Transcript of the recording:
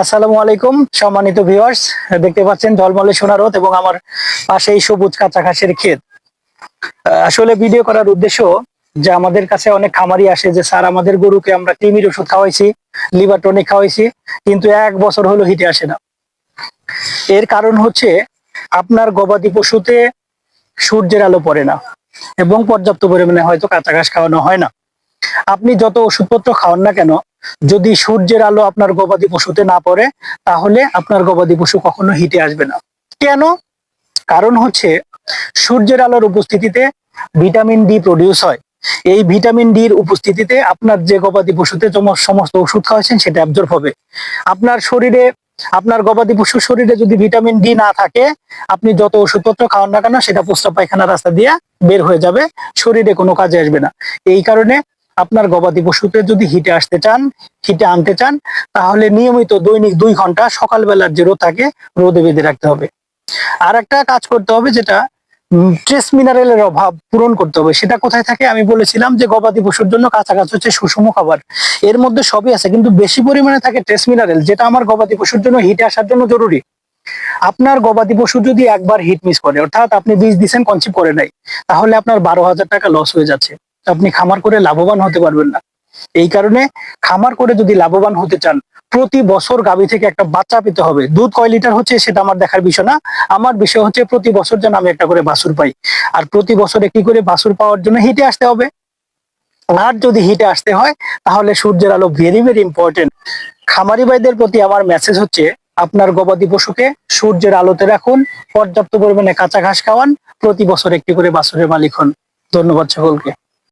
আসসালামু আলাইকুম, সম্মানিত ভিউয়ার্স দেখতে পাচ্ছেন ঝলমলে সোনা রোদ এবং আমার পাশেই সবুজ কাঁচা ঘাসের ক্ষেত আসলে ভিডিও করার উদ্দেশ্য যে আমাদের কাছে অনেক খামারি আসে যে, স্যার, আমাদের গরুকে আমরা কৃমির ওষুধ খাওয়াইছি, লিভার টনিক খাওয়াইছি, কিন্তু এক বছর হলো হিটে আসে না। এর কারণ হচ্ছে আপনার গবাদি পশুতে সূর্যের আলো পড়ে না এবং পর্যাপ্ত পরিমাণে হয়তো কাঁচা ঘাস খাওয়ানো হয় না। আপনি যত ওষুধপত্র খাওয়ান না কেন যদি সূর্যের আলো আপনার গবাদি পশুতে না পড়ে, তাহলে আপনার গবাদি পশু কখনো হিটে আসবে না। কেন? কারণ হচ্ছে সূর্যের আলোর উপস্থিতিতে ভিটামিন ডি প্রডিউস হয়। এই ভিটামিন ডির উপস্থিতিতে আপনার যে গবাদি পশুতে সমস্ত ওষুধ খাওয়াচ্ছেন, সেটা অ্যাবজর্ব হবে। আপনার শরীরে, আপনার গবাদি পশুর শরীরে যদি ভিটামিন ডি না থাকে, আপনি যত ওষুধপত্র খাওয়ান না কেন, সেটা প্রস্তাব পায়খানা রাস্তা দিয়ে বের হয়ে যাবে, শরীরে কোনো কাজে আসবে না। এই কারণে আপনার গবাদি পশুতে যদি হিটে আসতে চান, হিটে আনতে চান, তাহলে নিয়মিত দৈনিক দুই ঘণ্টা সকালবেলার যে রোদ থাকে, রোদে বেঁধে রাখতে হবে। আর একটা কাজ করতে হবে যেটা ট্রেস মিনারেলের অভাব পূরণ করতে হবে। সেটা কোথায় থাকে? আমি বলেছিলাম যে গবাদি পশুর জন্য কাছাকাছি হচ্ছে সুষম খাবার। এর মধ্যে সবই আছে, কিন্তু বেশি পরিমাণে থাকে ট্রেস মিনারেল, যেটা আমার গবাদি পশুর জন্য হিটে আসার জন্য জরুরি। আপনার গবাদি পশু যদি একবার হিট মিস করে, অর্থাৎ আপনি বীজ দিচ্ছেন কনসিভ করে নাই, তাহলে আপনার বারো হাজার টাকা লস হয়ে যাচ্ছে। আপনি খামার করে লাভবান হতে পারবেন না। এই কারণে খামার করে যদি লাভবান হতে চান, প্রতি বছর গাভী থেকে একটা বাচ্চা পেতে হবে। দুধ কয় লিটার হচ্ছে সেটা আমার দেখার বিষয় না। আমার বিষয় হচ্ছে প্রতি বছর যেন আমি একটা করে বাছুর পাই। আর প্রতি বছর একটি করে বাছুর পাওয়ার জন্য হিটে আসতে হবে? আর যদি হিটে আসতে হয়, তাহলে সূর্যের আলো ভেরি ভেরি ইম্পর্টেন্ট খামারি ভাইদের প্রতি আমার মেসেজ হচ্ছে, আপনার গবাদি পশুকে সূর্যের আলোতে রাখুন, পর্যাপ্ত পরিমাণে কাঁচা ঘাস খাওয়ান, প্রতি বছর একটি করে বাছুরের মালিক হন। ধন্যবাদ সকলকে।